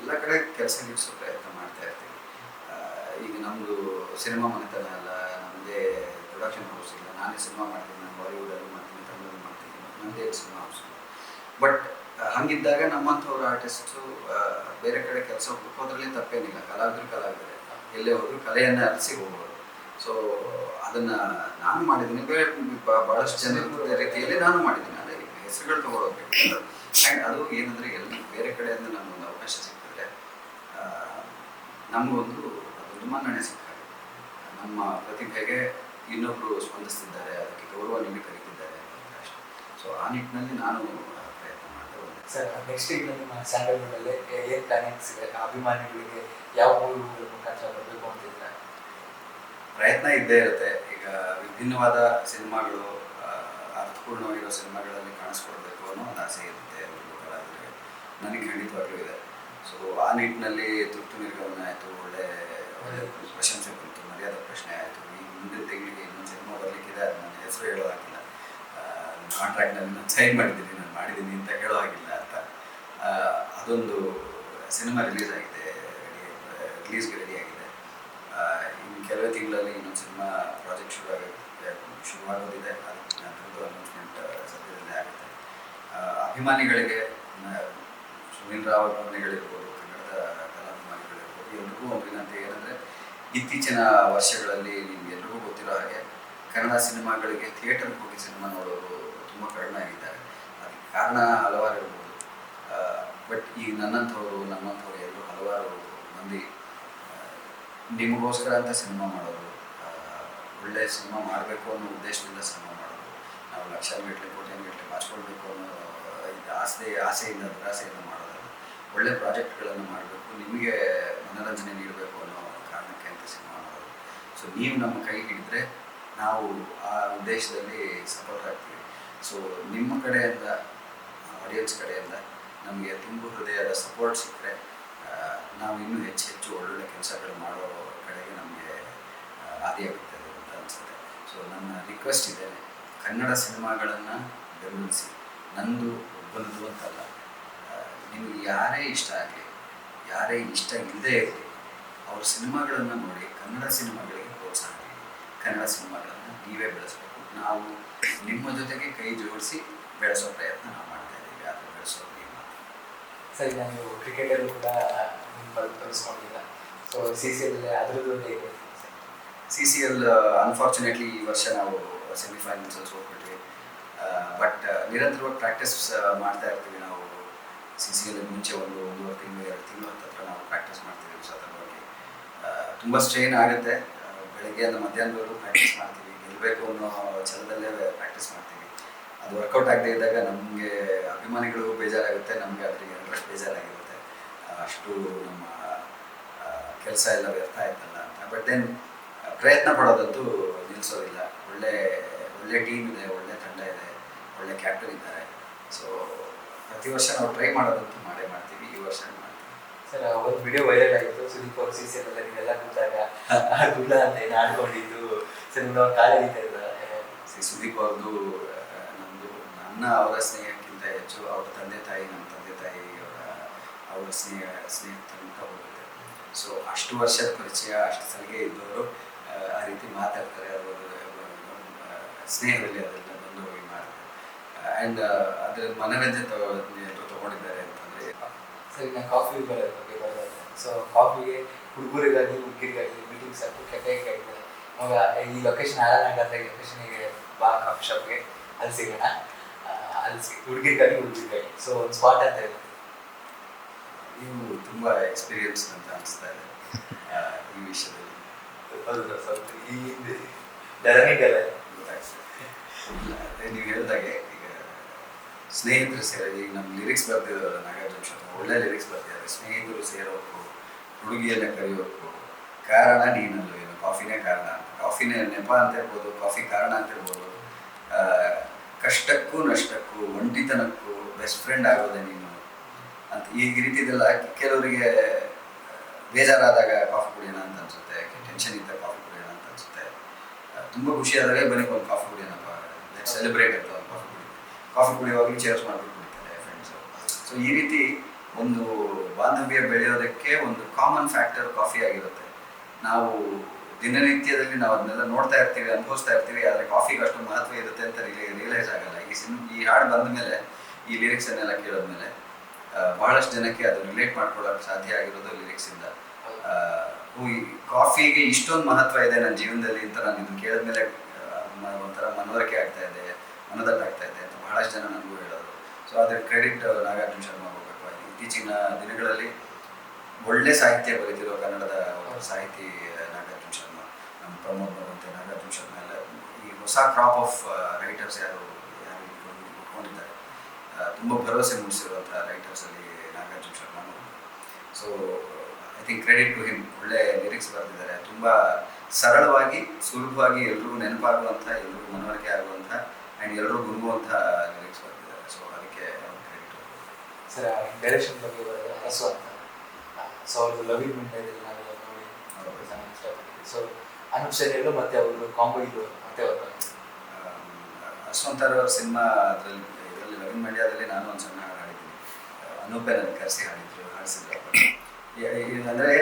ಎಲ್ಲ ಕಡೆ ಕೆಲಸ ಗಿಡಿಸೋ ಪ್ರಯತ್ನ ಮಾಡ್ತಾ ಇರ್ತೀವಿ. ಈಗ ನಮ್ಮದು ಸಿನಿಮಾ ಮನೆತನ ಅಲ್ಲ ನಮ್ಮದೇ ಪ್ರೊಡಕ್ಷನ್ ಹೌಸ್ ಇಲ್ಲ. ನಾನೇ ಸಿನಿಮಾ ಮಾಡ್ತೀನಿ, ನಾನು ಬಾಲಿವುಡಲ್ಲೂ ಮಾಡ್ತೀನಿ ತಮಿಳಲ್ಲೂ ಮಾಡ್ತೀನಿ. ನಮ್ಮದೇ ಸಿನಿಮಾ ಹೌಸ್ ಬಟ್ ಹಂಗಿದ್ದಾಗ ನಮ್ಮಂಥವ್ರ ಆರ್ಟಿಸ್ಟು ಬೇರೆ ಕಡೆ ಕೆಲಸ ಹುಡುಕೋದ್ರಲ್ಲಿ ತಪ್ಪೇನಿಲ್ಲ. ಕಲಾವಿದರು ಕಲಾವಿದರೆ ಎಲ್ಲೇ ಹೋದ್ರು ಕಲೆಯನ್ನು ಅರಿಸಿ ಹೋಗೋರು. ಸೊ ಅದನ್ನ ನಾನು ಮಾಡಿದ್ದೀನಿ. ಬೇರೆ ಬಹಳಷ್ಟು ಜನ ರೀತಿಯಲ್ಲಿ ನಾನು ಮಾಡಿದ್ದೀನಿ. ಅದೇ ಹೆಸರುಗಳು ಆ್ಯಂಡ್ ಅದು ಏನಂದ್ರೆ ಎಲ್ಲ ಬೇರೆ ಕಡೆಯಿಂದ ಒಂದು ಅವಕಾಶ ಸಿಕ್ಕಿದ್ರೆ ನಮಗೊಂದು ಅದೊಂದು ಮನ್ನಣೆ ಸಿಕ್ಕಾಗ. ನಮ್ಮ ಪ್ರತಿಭೆಗೆ ಇನ್ನೊಬ್ಬರು ಸ್ಪಂದಿಸ್ತಿದ್ದಾರೆ. ಅದಕ್ಕೆ ಗೌರವ ನೀಡಿ ಕರೀತಿದ್ದಾರೆ ಅಂತ ಸೊ ಆ ನಿಟ್ಟಿನಲ್ಲಿ ನಾನು ಆ, ಪ್ರಯತ್ನ ಮಾಡ್ತಾ ಬಂದೆ ಸರ್ ನೆಕ್ಸ್ಟ್ ಈಗ ನಿಮ್ಮ ಸ್ಯಾಂಡಲ್ವುಡಲ್ಲಿ ಏನು ಪ್ಲಾನಿಂಗ್ಸ್ ಇದೆ ಅಭಿಮಾನಿಗಳಿಗೆ ಯಾವ ಮೂವಿಗಳ ಮುಖಾಂತರ ಬರಬೇಕು ಪ್ರಯತ್ನ ಇದ್ದೇ ಇರುತ್ತೆ. ಈಗ ವಿಭಿನ್ನವಾದ ಸಿನಿಮಾಗಳು ಅರ್ಥಪೂರ್ಣವಾಗಿರೋ ಸಿನಿಮಾಗಳಲ್ಲಿ ಕಾಣಿಸ್ಕೊಡ್ಬೇಕು ಅನ್ನೋ ಒಂದು ಆಸೆ ಇರುತ್ತೆ ಆದರೆ ನನಗೆ ಖಂಡಿತವಾಗ್ಲೂ ಇದೆ. ಸೊ ಆ ನಿಟ್ಟಿನಲ್ಲಿ ತುರ್ತು ನಿರ್ಗಮನ ಆಯಿತು, ಒಳ್ಳೆ ಪ್ರಶಂಸೆ ಬಂತು, ಮರ್ಯಾದೆ ಪ್ರಶ್ನೆ ಆಯಿತು. ಈ ಮುಂದಿನ ತಿಂಗಳಿಗೆ ಇನ್ನೊಂದು ಸಿನಿಮಾ ಬರಲಿಕ್ಕಿದೆ, ಅದು ನನ್ನ ಹೆಸರು ಹೇಳೋ ಹಾಗಿಲ್ಲ. ಕಾಂಟ್ರಾಕ್ಟ್ನಲ್ಲಿ ನಾನು ಸೈನ್ ಮಾಡಿದ್ದೀನಿ, ನಾನು ಮಾಡಿದ್ದೀನಿ ಅಂತ ಹೇಳೋ ಹಾಗಿಲ್ಲ. ಅದೊಂದು ಸಿನಿಮಾ ರಿಲೀಸ್ ಆಗಿದೆ ರಿಲೀಸ್ಗೆ ರೆಡಿ ಆಗಿದೆ. ಇನ್ನು ಕೆಲವೇ ತಿಂಗಳಲ್ಲಿ ಇನ್ನೊಂದು ಸಿನಿಮಾ ಪ್ರಾಜೆಕ್ಟ್ ಶುರು ಆಗುತ್ತೆ ಶುರುವಾಗೋದಿದೆ ಅದಕ್ಕೆ ಅನೌನ್ಸ್ಮೆಂಟ್ ಸದ್ಯದಲ್ಲೇ ಆಗುತ್ತೆ ಅಭಿಮಾನಿಗಳಿಗೆ ಸುನೀಲ್ ರಾವ್ ಅಭಿಮಾನಿಗಳಿರ್ಬೋದು ಕನ್ನಡದ ಕಲಾಭಿಮಾನಿಗಳಿರ್ಬೋದು, ಎಲ್ರಿಗೂ ಒಂದು ವಿನಂತಿ ಏನಂದರೆ, ಇತ್ತೀಚಿನ ವರ್ಷಗಳಲ್ಲಿ ನಿಮ್ಗೆಲ್ರಿಗೂ ಗೊತ್ತಿರೋ ಹಾಗೆ ಕನ್ನಡ ಸಿನಿಮಾಗಳಿಗೆ ಥಿಯೇಟರ್ಗೆ ಹೋಗಿ ಸಿನಿಮಾ ನೋಡೋರು ತುಂಬ ಕಡಿಮೆ ಆಗಿದ್ದಾರೆ. ಅದಕ್ಕೆ ಕಾರಣ ಹಲವಾರು ಇರ್ಬೋದು. ಬಟ್ ಈಗ ನನ್ನಂಥವ್ರು, ನಮ್ಮಂಥವ್ರು ಎಲ್ಲರೂ ಹಲವಾರು ಮಂದಿ ನಿಮಗೋಸ್ಕರ ಅಂತ ಸಿನಿಮಾ ಮಾಡೋದು ಒಳ್ಳೆ ಸಿನಿಮಾ ಮಾಡಬೇಕು ಅನ್ನೋ ಉದ್ದೇಶದಿಂದ ಸಿನಿಮಾ ಮಾಡೋದು. ನಾವು ಲಕ್ಷಾನುಗಟ್ಟಲೆ ಕೋಟ್ಯಾನುಗಟ್ಟಲೆ ಮಾಡಿಸ್ಕೊಳ್ಬೇಕು ಅನ್ನೋ ಇದು ಆಸೆ, ಆಸೆಯಿಂದ ದುರಾಸೆಯಿಂದ ಮಾಡೋದಲ್ಲ. ಒಳ್ಳೆ ಪ್ರಾಜೆಕ್ಟ್ಗಳನ್ನು ಮಾಡಬೇಕು, ನಿಮಗೆ ಮನೋರಂಜನೆ ನೀಡಬೇಕು ಅನ್ನೋ ಕಾರಣಕ್ಕೆ ಅಂತ ಸಿನಿಮಾ ಮಾಡೋದು. ಸೊ ನೀವು ನಮ್ಮ ಕೈ ಹಿಡಿದ್ರೆ ನಾವು ಆ ಉದ್ದೇಶದಲ್ಲಿ ಸಪೋರ್ಟ್ ಆಗ್ತೀವಿ. ಸೊ ನಿಮ್ಮ ಕಡೆಯಿಂದ ಆಡಿಯನ್ಸ್ ಕಡೆಯಿಂದ ನಮಗೆ ತುಂಬ ಹೃದಯದ ಸಪೋರ್ಟ್ ಸಿಕ್ಕರೆ ನಾವು ಇನ್ನೂ ಹೆಚ್ಚು ಹೆಚ್ಚು ಒಳ್ಳೊಳ್ಳೆ ಕೆಲಸಗಳು ಮಾಡೋ ಕಡೆಗೆ ನಮಗೆ ಆದಿಯಾಗುತ್ತೆ ಅದು ಅಂತ ಅನಿಸುತ್ತೆ. ಸೊ ನನ್ನ ರಿಕ್ವೆಸ್ಟ್ ಇದೆ, ಕನ್ನಡ ಸಿನಿಮಾಗಳನ್ನು ಬೆಂಬಲಿಸಿ. ನಂದು ಒಬ್ಬನದು ಅಂತಲ್ಲ ನಿಮಗೆ ಯಾರೇ ಇಷ್ಟ ಆಗಲಿ, ಯಾರೇ ಇಷ್ಟ ಇಲ್ಲದೇ ಇರಲಿ, ಅವ್ರ ಸಿನಿಮಾಗಳನ್ನು ನೋಡಿ ಕನ್ನಡ ಸಿನಿಮಾಗಳಿಗೆ ಪ್ರೋತ್ಸಾಹ ನೀಡಿ ಕನ್ನಡ ಸಿನಿಮಾಗಳನ್ನು ನೀವೇ ಬೆಳೆಸಬೇಕು. ನಾವು ನಿಮ್ಮ ಜೊತೆಗೆ ಕೈ ಜೋಡಿಸಿ ಬೆಳೆಸೋ ಪ್ರಯತ್ನ ನಾವು ಮಾಡ್ತಾ ಇದ್ದೀವಿ. ಆದರೆ ಬೆಳೆಸೋದು. ಸರಿ, ನಾನು ಕ್ರಿಕೆಟಲ್ಲೂ ಕೂಡ ಬಳಸ್ಕೊಂಡಿಲ್ಲ ಸೊ ಸಿ ಸಿ ಎಲ್ ಅದ್ರದ್ದು ಸಿ ಸಿ ಎಲ್ ಅನ್ಫಾರ್ಚುನೇಟ್ಲಿ ಈ ವರ್ಷ ನಾವು ಸೆಮಿಫೈನಲ್ಸಲ್ಲಿ ಹೋಗ್ಬಿಟ್ವಿ ಬಟ್ ನಿರಂತರವಾಗಿ ಪ್ರಾಕ್ಟೀಸ್ ಮಾಡ್ತಾ ಇರ್ತೀವಿ ನಾವು. ಸಿ ಸಿ ಎಲ್ ಮುಂಚೆ ಒಂದು ಒಂದೂವರೆ ತಿಂಗಳು, ಎರಡು ತಿಂಗಳು ಹತ್ರ ನಾವು ಪ್ರಾಕ್ಟೀಸ್ ಮಾಡ್ತೀವಿ ಸತತವಾಗಿ ತುಂಬ ಸ್ಟ್ರೈನ್ ಆಗುತ್ತೆ. ಬೆಳಿಗ್ಗೆ ಬೆಳಗ್ಗೆಯಿಂದ ಮಧ್ಯಾಹ್ನದವರೆಗೂ ಪ್ರಾಕ್ಟೀಸ್ ಮಾಡ್ತೀವಿ. ಗೆಲ್ಲಬೇಕು ಅನ್ನೋ ಛಲದಲ್ಲೇ ಪ್ರಾಕ್ಟೀಸ್ ಮಾಡ್ತೀವಿ. ಅದು ವರ್ಕೌಟ್ ಆಗದೆ ಇದ್ದಾಗ ನಮಗೆ ಅಭಿಮಾನಿಗಳು ಬೇಜಾರಾಗುತ್ತೆ ನಮಗೆ ಅದರಿಗೆ ಇಂಟ್ರೆಸ್ಟ್ ಬೇಜಾರಾಗಿರುತ್ತೆ. ಅಷ್ಟು ನಮ್ಮ ಕೆಲಸ ಎಲ್ಲ ವ್ಯರ್ಥ ಆಯ್ತಲ್ಲ ಅಂತ. ಬಟ್ ದೆನ್ ಪ್ರಯತ್ನ ಪಡೋದಂತೂ ನಿಲ್ಲಿಸೋದಿಲ್ಲ ಒಳ್ಳೆ ಒಳ್ಳೆ ಟೀಮ್ ಇದೆ ಒಳ್ಳೆ ತಂಡ ಇದೆ ಒಳ್ಳೆ ಕ್ಯಾಪ್ಟನ್ ಇದ್ದಾರೆ. ಸೊ ಪ್ರತಿ ವರ್ಷ ನಾವು ಟ್ರೈ ಮಾಡೋದಂತೂ ಮಾಡೇ ಮಾಡ್ತೀವಿ ಈ ವರ್ಷ ಮಾಡ್ತೀವಿ. ಸರ್ ಒಂದು ವಿಡಿಯೋ ವೈರಲ್ ಆಗಿತ್ತು ಸುದೀಪ್ ಅವರು ಸಿ ಸಿ ಎಲ್ ನೀವೆಲ್ಲ ಕೂತಾಗ ಗುಡ್ಡ ಅಂತ ಏನು ಆಡ್ಕೊಂಡಿದ್ದು? ಸರ್ ನಿಮ್ಮ ಸುದೀಪ್ ಅವ್ರದ್ದು ನನ್ನ ಅವರ ಸ್ನೇಹಕ್ಕಿಂತ ಹೆಚ್ಚು ಅವರ ತಂದೆ ತಾಯಿ ನಮ್ಮ ತಂದೆ ತಾಯಿ ಅವರ ಅವರ ಸ್ನೇಹ ಸ್ನೇಹ ತನಕ ಹೋಗುತ್ತೆ. ಸೊ ಅಷ್ಟು ವರ್ಷದ ಪರಿಚಯ ಅಷ್ಟು ಸಲಿಗೆ ಇದ್ದವರು ಆ, ರೀತಿ ಮಾತಾಡ್ತಾರೆ. ಅವರು ಸ್ನೇಹದಲ್ಲಿ ಅದೆಲ್ಲ ಬಂದು ಹೋಗಿ ಮಾಡ್ತಾರೆ ಆ್ಯಂಡ್ ಅದರ ಮನರಂಜನೆ ತಗೋ ಎಲ್ಲರೂ ತೊಗೊಂಡಿದ್ದಾರೆ ಅಂತಂದರೆ ಸರಿ ನಾನು ಕಾಫಿ ಬಗ್ಗೆ ಬರೋದು ಸೊ ಕಾಫಿಗೆ ಹುಡುಗರಿಗಾಗಿ ಹುಡುಗಿರಿಗಾಗಿ ಮೀಟಿಂಗ್ಸ್ ಅಂತ ಕೆಟ್ಟ ಅವಾಗ ಈ ಲೊಕೇಶನ್ ಆರಾಮಾಗತ್ತೆ ಲೊಕೇಶನಿಗೆ ಬಾ ಕಾಫಿ ಶಾಪ್ಗೆ ಅಲ್ಲಿ ಸಿಗೋಣ. ಅಲ್ಲಿ ಸಿ ಹುಡುಗಿರಿಗಾಗಿ ಹುಡುಗಿರಿಗಾಗಿ ಸೊ ಒಂದು ಸ್ಪಾಟ್ ಅಂತ ಇದೆ ನೀವು ತುಂಬ ಎಕ್ಸ್ಪೀರಿಯನ್ಸ್ ಅಂತ ಅನಿಸ್ತಾ ಇದೆ ಈ ವಿಷಯದಲ್ಲಿ. ಹೌದು ಸ್ವಲ್ಪ ಈ ಡರನಿಗಲ್ಲ ಗೊತ್ತಾಗ್ತದೆ. ನೀವು ಹೇಳಿದಾಗೆ ಈಗ ಸ್ನೇಹಿತರು ಸೇರಿ ಈಗ ನಮ್ಮ ಲಿರಿಕ್ಸ್ ಬರ್ತಿದ್ದಾರೆ ನಾಗಾರ್ಜುನ ಶರ್ಮ ಒಳ್ಳೆ ಲಿರಿಕ್ಸ್ ಬರ್ತಿದ್ದಾರೆ ಸ್ನೇಹಿತರು ಸೇರೋಕ್ಕೂ ಹುಡುಗಿಯನ್ನ ಕರೆಯೋಕ್ಕೂ ಕಾರಣ ನೀನಲ್ಲ ಏನು ಕಾಫಿನೇ ಕಾರಣ ಕಾಫಿನೇ ನೆಪ ಅಂತ ಇರ್ಬೋದು ಕಾಫಿ ಕಾರಣ ಅಂತ ಇರ್ಬೋದು. ಕಷ್ಟಕ್ಕೂ ನಷ್ಟಕ್ಕೂ, ಒಂಟಿತನಕ್ಕೂ ಬೆಸ್ಟ್ ಫ್ರೆಂಡ್ ಆಗೋದೆ ನೀನು ಅಂತ. ಈ ರೀತಿದೆಲ್ಲ ಕೆಲವರಿಗೆ ಬೇಜಾರಾದಾಗ ಕಾಫಿ ಕುಡಿಯೋಣ ಅಂತ ಅನ್ಸುತ್ತೆ ಟೆನ್ಷನ್ ಇದ್ದಾಗ ಕಾಫಿ ಕುಡಿಯೋಣ ಅಂತ ಅನ್ಸುತ್ತೆ. ತುಂಬ ಖುಷಿ ಆದಾಗ ಬನ್ನಿ ಒಂದು ಕಾಫಿ ಕುಡಿಯೋಣಪ್ಪ ಸೆಲೆಬ್ರೇಟ್ ಅಂತ ಒಂದು ಕಾಫಿ ಕುಡಿ ಕಾಫಿ ಕುಡಿಯುವಾಗ ಚೇರ್ಸ್ ಮಾಡ್ಬಿಟ್ಟು ಕುಡಿತಾರೆ ಫ್ರೆಂಡ್ಸು ಸೊ ಈ ರೀತಿ ಒಂದು ಬಾಂಧವ್ಯ ಬೆಳೆಯೋದಕ್ಕೆ ಒಂದು ಕಾಮನ್ ಫ್ಯಾಕ್ಟರ್ ಕಾಫಿ ಆಗಿರುತ್ತೆ. ನಾವು ದಿನನಿತ್ಯದಲ್ಲಿ ನಾವು ಅದನ್ನೆಲ್ಲ ನೋಡ್ತಾ ಇರ್ತೀವಿ ಅನುಭವಿಸ್ತಾ ಇರ್ತೀವಿ. ಆದರೆ ಕಾಫಿಗೆ ಅಷ್ಟು ಮಹತ್ವ ಇರುತ್ತೆ ಅಂತ ರಿಯಲೈಸ್ ಆಗಲ್ಲ. ಈ ಸಿನ್ ಈ ಹಾಡು ಬಂದ ಮೇಲೆ ಈ ಲಿರಿಕ್ಸನ್ನೆಲ್ಲ ಕೇಳಿದ್ಮೇಲೆ ಆ, ಬಹಳಷ್ಟು ಜನಕ್ಕೆ ಅದು ರಿಲೇಟ್ ಮಾಡ್ಕೊಳ್ಳೋಕೆ ಸಾಧ್ಯ ಆಗಿರೋದು ಲಿರಿಕ್ಸಿಂದ ಕಾಫಿಗೆ ಇಷ್ಟೊಂದು ಮಹತ್ವ ಇದೆ ನನ್ನ ಜೀವನದಲ್ಲಿ ಅಂತ ನಾನು ಇದನ್ನು ಕೇಳಿದ್ಮೇಲೆ ಒಂಥರ ಮನವರಿಕೆ ಆಗ್ತಾ ಇದೆ ಆಗ್ತಾ ಇದೆ ಅಂತ ಬಹಳಷ್ಟು ಜನ ನನಗೂ ಹೇಳೋದು ಸೊ ಅದಕ್ಕೆ ಕ್ರೆಡಿಟ್ ನಾಗಾರ್ಜುನ ಶರ್ಮಾ ಹೋಗ್ಬೇಕು ಇತ್ತೀಚಿನ ದಿನಗಳಲ್ಲಿ ಒಳ್ಳೆ ಸಾಹಿತ್ಯ ಬರೀತಿರೋ ಕನ್ನಡದ ಸಾಹಿತಿ ನಮ್ಮ ಪ್ರಮೋದ್ ಬರುತ್ತೆ ನಾಗಾರ್ಜುನ ಶರ್ಮಾ ಎಲ್ಲ ಈ ಹೊಸ ಕ್ರಾಪ್ ಆಫ್ ರೈಟರ್ಸ್ ಯಾರು ಯಾರು ಉಟ್ಕೊಂಡಿದ್ದಾರೆ ತುಂಬ ಭರವಸೆ ಮೂಡಿಸಿರುವಂಥ ರೈಟರ್ಸಲ್ಲಿ Nagarjun ಶರ್ಮಾನು so I think credit to him ಒಳ್ಳೆ ಲಿರಿಕ್ಸ್ ಬರೆದಿದ್ದಾರೆ. ತುಂಬ ಸರಳವಾಗಿ ಸುಲಭವಾಗಿ ಎಲ್ರಿಗೂ ನೆನಪಾಗುವಂಥ ಎಲ್ರಿಗೂ ಮನವರಿಕೆ ಆಗುವಂಥ ಆ್ಯಂಡ್ ಎಲ್ಲರೂ ಗುರುಗುವಂಥ ಲಿರಿಕ್ಸ್ ಬರೆದಿದ್ದಾರೆ. ಸೊ ಅದಕ್ಕೆ ಕ್ರೆಡಿಟ್ ಸರ್ ಡೈರೆಕ್ಷನ್ ಬಗ್ಗೆ ಬರೋದು ಹಸು ಅಂತ. ಸೊ ಅವ್ರದ್ದು ಲವಿಂಗ್ ಮಿಂಟಲ್ಲಿ ನಾವು ನೋಡಿ. ಸೊ ಅನುಪ್ ಎಲ್ಲ ಮತ್ತೆ ಅವರು ಇದು, ಮತ್ತೆ ಅಶ್ವಂತರ್ ಅವರ ಸಿನಿಮಾ ಅದರಲ್ಲಿ, ಇದರಲ್ಲಿ ಲವಿನ್ ಮಂಡ್ಯದಲ್ಲಿ ನಾನು ಒಂದು ಸಣ್ಣ ಹಾಡು ಹಾಡಿದ್ದೀನಿ. ಅನೂಪ್ ನನ್ನ ಕರೆಸಿ ಹಾಡಿದ್ರು, ಹಾಡಿಸಿದ್ರು ಅಂದರೆ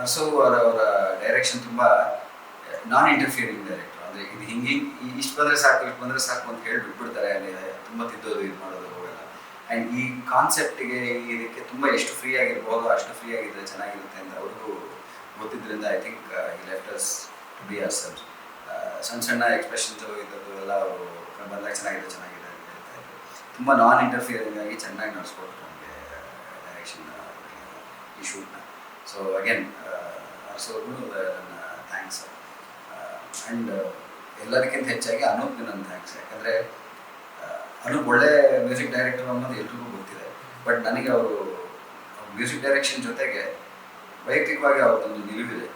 ಹಸು ಅವರ ಅವರ ಡೈರೆಕ್ಷನ್ ತುಂಬ ನಾನ್ ಇಂಟರ್ಫಿಯರಿಂಗ್ ಡೈರೆಕ್ಟರ್ ಅಂದರೆ ಇದು ಹಿಂಗೆ ಇಷ್ಟು ಬಂದರೆ ಸಾಕು, ಇಷ್ಟು ಬಂದರೆ ಸಾಕು ಅಂತ ಹೇಳಿ ಬಿಟ್ಬಿಡ್ತಾರೆ, ಅಲ್ಲಿ ತುಂಬ ತಿದ್ದೋದು, ಇದು ಮಾಡೋದು, ಹೋಗಲ್ಲ. ಆ್ಯಂಡ್ ಈ ಕಾನ್ಸೆಪ್ಟಿಗೆ ಇದಕ್ಕೆ ತುಂಬ ಎಷ್ಟು ಫ್ರೀ ಆಗಿರ್ಬೋದು ಅಷ್ಟು ಫ್ರೀ ಆಗಿದ್ರೆ ಚೆನ್ನಾಗಿರುತ್ತೆ ಅಂತ ಅವ್ರಿಗೂ ಗೊತ್ತಿದ್ದರಿಂದ ಐ ಥಿಂಕ್ ಈ ಲೆಫ್ಟರ್ಸ್ ಬಿ ಆರ್ ಸರ್ ಸಣ್ಣ ಸಣ್ಣ ಎಕ್ಸ್ಪ್ರೆಷನ್ಸು ಇದ್ದದ್ದು ಎಲ್ಲ ಅವರು ಬಂದಾಗ ಚೆನ್ನಾಗಿದೆ ಚೆನ್ನಾಗಿದೆ ಅಂತ ಹೇಳ್ತಾ ಇದ್ರು. ತುಂಬ ನಾನ್ ಇಂಟರ್ಫಿಯರಿಂಗ್ ಆಗಿ ಚೆನ್ನಾಗಿ ನಡೆಸ್ಕೊಟ್ರು ನಮಗೆ ಡೈರೆಕ್ಷನ್ ಈ ಶೂಟ್ನ ಸೊ ಅಗೇನ್ ಅರ್ಸೋರ್ಗು ನನ್ನ ಥ್ಯಾಂಕ್ಸ್ ಆ್ಯಂಡ್ ಎಲ್ಲದಕ್ಕಿಂತ ಹೆಚ್ಚಾಗಿ ಅನೂಪ್ಗೆ ನನ್ನ ಥ್ಯಾಂಕ್ಸ್ ಯಾಕಂದರೆ ಅನೂಪ್ ಒಳ್ಳೆ ಮ್ಯೂಸಿಕ್ ಡೈರೆಕ್ಟರ್ ಅನ್ನೋದು ಎಲ್ರಿಗೂ ಗೊತ್ತಿದೆ. ಬಟ್ ನನಗೆ ಅವರು ಮ್ಯೂಸಿಕ್ ಡೈರೆಕ್ಷನ್ ಜೊತೆಗೆ ವೈಯಕ್ತಿಕವಾಗಿ ಅವ್ರದ್ದೊಂದು ನಿಲುವಿದೆ.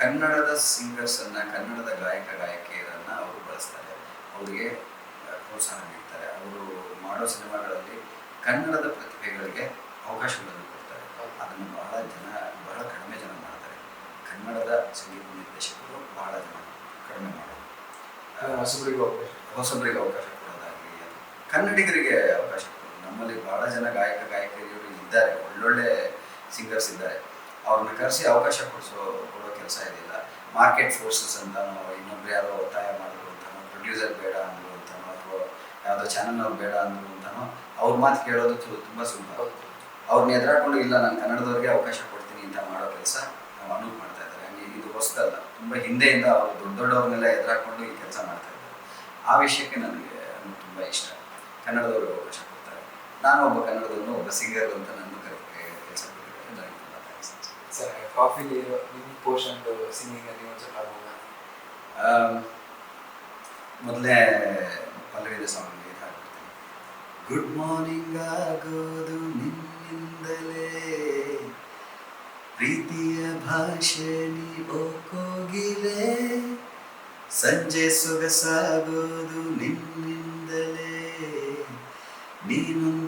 ಕನ್ನಡದ ಸಿಂಗರ್ಸನ್ನು ಕನ್ನಡದ ಗಾಯಕ ಗಾಯಕಿಯರನ್ನು ಅವರು ಬಳಸ್ತಾರೆ. ಅವರಿಗೆ ಪ್ರೋತ್ಸಾಹ ನೀಡ್ತಾರೆ. ಅವರು ಮಾಡೋ ಸಿನಿಮಾಗಳಲ್ಲಿ ಕನ್ನಡದ ಪ್ರತಿಭೆಗಳಿಗೆ ಅವಕಾಶಗಳನ್ನು ಕೊಡ್ತಾರೆ. ಅದನ್ನು ಬಹಳ ಜನ ಬಹಳ ಕಡಿಮೆ ಜನ ಮಾಡ್ತಾರೆ. ಕನ್ನಡದ ಸಂಗೀತ ನಿರ್ದೇಶಕರು ಬಹಳ ಜನ ಕಡಿಮೆ ಮಾಡೋದು ಹೊಸಬರಿಗೆ ಹೊಸಬರಿಗೂ ಅವಕಾಶ ಹೊಸಬರಿಗೆ ಅವಕಾಶ ಕೊಡೋದಾಗಲಿ ಕನ್ನಡಿಗರಿಗೆ ಅವಕಾಶ ಕೊಡೋದು. ನಮ್ಮಲ್ಲಿ ಬಹಳ ಜನ ಗಾಯಕ ಗಾಯಕಿಯರು ಇದ್ದಾರೆ. ಒಳ್ಳೊಳ್ಳೆ ಸಿಂಗರ್ಸ್ ಇದ್ದಾರೆ. ಅವ್ರನ್ನ ಕರೆಸಿ ಅವಕಾಶ ಕೊಡಿಸೋ ಕೊಡೋ ಕೆಲಸ ಇರಲಿಲ್ಲ ಮಾರ್ಕೆಟ್ ಫೋರ್ಸಸ್ ಅಂತಾನೋ ಇನ್ನೊಬ್ರು ಯಾರೋ ಒತ್ತಾಯ ಮಾಡಿದ್ರು ಅಂತಾನೋ ಪ್ರೊಡ್ಯೂಸರ್ ಬೇಡ ಅಂದ್ರು ಅಂತಾನೋ ಅಥವಾ ಯಾವುದೋ ಚಾನಲ್ ಅವ್ರು ಬೇಡ ಅಂದ್ರು ಅಂತಾನೋ ಅವ್ರ ಮಾತು ಕೇಳೋದು ತುಂಬ ಸುಲಭ. ಅವ್ರನ್ನ ಎದುರಾಕೊಂಡು ಇಲ್ಲ ನಾನು ಕನ್ನಡದವ್ರಿಗೆ ಅವಕಾಶ ಕೊಡ್ತೀನಿ ಅಂತ ಮಾಡೋ ಕೆಲಸ ನಾವು ಅನುವು ಮಾಡ್ತಾ ಇದ್ದಾರೆ. ಹಂಗೆ ಇದು ಹೊಸದಲ್ಲ ತುಂಬ ಹಿಂದೆಯಿಂದ ಅವರು ದೊಡ್ಡ ದೊಡ್ಡವ್ರನ್ನೆಲ್ಲ ಎದುರಾಕೊಂಡು ಈ ಕೆಲಸ ಮಾಡ್ತಾ ಇದ್ದಾರೆ. ಆ ವಿಷಯಕ್ಕೆ ನನಗೆ ತುಂಬ ಇಷ್ಟ. ಕನ್ನಡದವರು ಅವಕಾಶ ಕೊಡ್ತಾರೆ. ನಾನು ಒಬ್ಬ ಕನ್ನಡದವನು ಒಬ್ಬ ಸಿಂಗರ್ ಅಂತ ನನ್ನ ಕಾಫಿಲಿ ನಿಮ್ಮ ಪೋರ್ಷನ್ ಸಿಂಗಿಂಗ್ ಅಲ್ಲಿ ಒಂದು ಸ್ವಲ್ಪ ಆಡ್ಬೋದಾ? ಮೊದಲೇ ಪಲ್ಲವಿದ ಸಾಂಗ್ ಹಾಡ್ಬಿಡ್ತೀನಿ ಗುಡ್ ಮಾರ್ನಿಂಗ್ ಆಗೋದು ನಿನ್ನಿಂದಲೇ ಪ್ರೀತಿಯ ಭಾಷೆ ನೀ ಕೋಗಿಲೆ ಸಂಜೆ ಸೊಗಸಾಗೋದು ನಿನ್ನಿಂದಲೇ ನೀನೊಂದು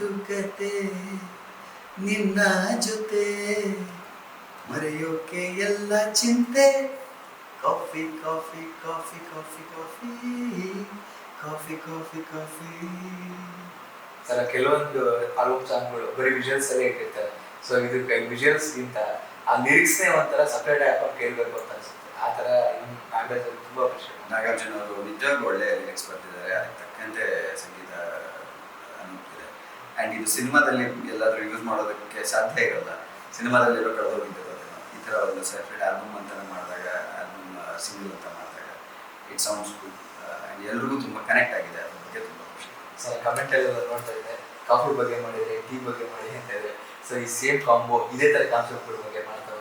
ಮಾತುಕತೆ ನಿನ್ನ ಜೊತೆ ಮರೆಯೋಕೆ ಎಲ್ಲ ಚಿಂತೆ. Coffee coffee coffee coffee coffee coffee coffee coffee. Sir ಕೆಲವೊಂದು ಆಲ್ಬಮ್ ಸಾಂಗ್ಗಳು ಬರೀ ವಿಜುವಲ್ಸ್ ಅಲ್ಲೇ ಇಟ್ಟಿರ್ತಾರೆ. ಸೊ ಇದಕ್ಕೆ ವಿಜುವಲ್ಸ್ಗಿಂತ ಆ ಲಿರಿಕ್ಸ್ನೇ ಒಂಥರ ಸಪ್ರೇಟ್ ಹಾಕೊಂಡು ಕೇಳಬೇಕು ಅಂತ ಅನ್ಸುತ್ತೆ. ಆ ಥರ ಇನ್ನು ತುಂಬಾ ತುಂಬ ಅಪ್ರಿಷಿಯೇಟ್ ನಾಗಾರ್ಜುನ ಅವರು ನಿಜವಾಗ್ಲೂ ಒಳ್ಳೆ ಲಿರಿಕ್ಸ್ ಬರ್ತಿದ್ದಾರೆ ಅದಕ್ಕೆ ತಕ್ಕಂತೆ ಸಂಗೀತ ಆ್ಯಂಡ್ ಇದು ಸಿನಿಮಾದಲ್ಲಿ ಎಲ್ಲಾದರೂ ಯೂಸ್ ಮಾಡೋದಕ್ಕೆ ಸಾಧ್ಯ ಇರಲ್ಲ. ಸಿನಿಮಾದಲ್ಲಿ ಇರೋ ಕಳೆದೋಗಿದ್ದು ಈ ಥರ ಒಂದು ಸೆಪ್ರೇಟ್ ಆಲ್ಬಮ್ ಅಂತ ಮಾಡಿದಾಗ ಆಲ್ಬಮ್ ಸಿಂಗಲ್ ಅಂತ ಮಾಡಿದಾಗ ಇಟ್ ಸೌಂಡ್ಸ್ ಗುಡ್ ಆ್ಯಂಡ್ ಎಲ್ರಿಗೂ ತುಂಬ ಕನೆಕ್ಟ್ ಆಗಿದೆ. ಅದ್ರ ಬಗ್ಗೆ ತುಂಬ ಖುಷಿ. ಸರ್ ಕಮೆಂಟ್ ಎಲ್ಲ ನೋಡ್ತಾ ಇದ್ದೆ ಕಾಫಿ ಬಗ್ಗೆ ಮಾಡಿದ್ರೆ ಟೀ ಬಗ್ಗೆ ಮಾಡಿ ಅಂತ ಇದೆ ಸೊ ಈ ಸೇಮ್ ಕಾಂಬೋ ಇದೇ ಥರ ಕಾನ್ಸೆಪ್ಟ್ಗಳ ಬಗ್ಗೆ ಮಾಡ್ತಾ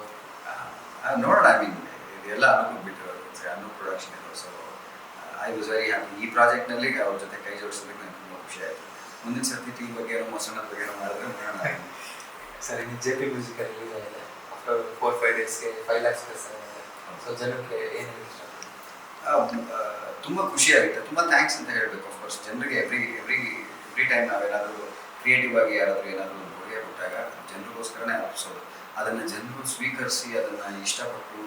ನೋಡೋಣ ಐ ಮೀನ್ ಇದೆಲ್ಲ ಅನುಕೂಲ ಬಿಟ್ಟಿರೋದು. ಅನು ಪ್ರೊಡಕ್ಷನ್ ಇರೋ so I was very happy ಈ ಪ್ರಾಜೆಕ್ಟ್ನಲ್ಲಿ ಅವ್ರ ಜೊತೆ ಕೈ ಜೋಡಿಸೋದಕ್ಕೆ ನನಗೆ ತುಂಬ ಖುಷಿ ಆಯಿತು. ಮುಂದಿನ ಸರ್ತಿ ಟೀ ಬಗ್ಗೆ ಏನೋ ಮೊಸರನ್ನ ಬಗ್ಗೆ ಏನೋ ಮಾಡಿದ್ರೆ ಮಾಡೋಣ ಸರ್ ಇನ್ನು ಜೆ ಪಿ ಮ್ಯೂಸಿಕ್ ರಿಲೀಸ್ ಆಗಿದೆ. ಆಫ್ಟರ್ ಫೋರ್ ಫೈವ್ ಡೇಸ್ಗೆ ಫೈವ್ ಲ್ಯಾಕ್ಸ್ ಪ್ಲಸ್ ಸೊ ಜನಕ್ಕೆ ಏನು ತುಂಬ ಖುಷಿಯಾಗುತ್ತೆ ತುಂಬ ಥ್ಯಾಂಕ್ಸ್ ಅಂತ ಹೇಳಬೇಕು ಅಫ್ಕೋರ್ಸ್ ಜನರಿಗೆ ಎವ್ರಿ ಎವ್ರಿ ಎವ್ರಿ ಟೈಮ್ ನಾವೇನಾದರೂ ಕ್ರಿಯೇಟಿವ್ ಆಗಿ ಯಾರಾದರೂ ಏನಾದರೂ ಕೊಡುಗೆ ಕೊಟ್ಟಾಗ ಜನರಿಗೋಸ್ಕರನೇ ಅರ್ಪಿಸೋದು. ಅದನ್ನು ಜನರು ಸ್ವೀಕರಿಸಿ ಅದನ್ನು ಇಷ್ಟಪಟ್ಟು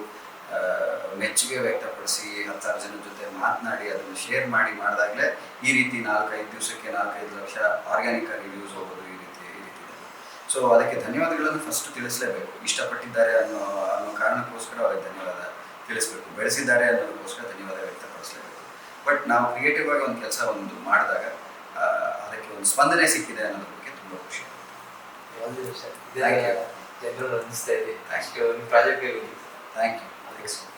ಮೆಚ್ಚುಗೆ ವ್ಯಕ್ತಪಡಿಸಿ ಹತ್ತಾರು ಜನ ಜೊತೆ ಮಾತನಾಡಿ ಅದನ್ನು ಶೇರ್ ಮಾಡಿ ಮಾಡಿದಾಗಲೇ ಈ ರೀತಿ ನಾಲ್ಕೈದು ದಿವಸಕ್ಕೆ ನಾಲ್ಕೈದು ಲಕ್ಷ ಆರ್ಗ್ಯಾನಿಕ್ ಆಗಿ ವ್ಯೂಸ್ ಹೋಗೋದು ಈ ರೀತಿ ಈ ರೀತಿ ಸೊ ಅದಕ್ಕೆ ಧನ್ಯವಾದಗಳನ್ನು ಫಸ್ಟ್ ತಿಳಿಸಲೇಬೇಕು. ಇಷ್ಟಪಟ್ಟಿದ್ದಾರೆ ಅನ್ನೋ ಅನ್ನೋ ಕಾರಣಕ್ಕೋಸ್ಕರ ಅವರಿಗೆ ಧನ್ಯವಾದ ತಿಳಿಸ್ಬೇಕು. ಬೆಳೆಸಿದ್ದಾರೆ ಅನ್ನೋದಕ್ಕೋಸ್ಕರ ಧನ್ಯವಾದ ವ್ಯಕ್ತಪಡಿಸಲೇಬೇಕು. ಬಟ್ ನಾವು ಕ್ರಿಯೇಟಿವ್ ಆಗಿ ಒಂದು ಕೆಲಸ ಒಂದು ಮಾಡಿದಾಗ ಅದಕ್ಕೆ ಒಂದು ಸ್ಪಂದನೆ ಸಿಕ್ಕಿದೆ ಅನ್ನೋದ್ರ ಬಗ್ಗೆ ತುಂಬ ಖುಷಿ. Thank ಅಷ್ಟು ಥ್ಯಾಂಕ್ ಯು eso.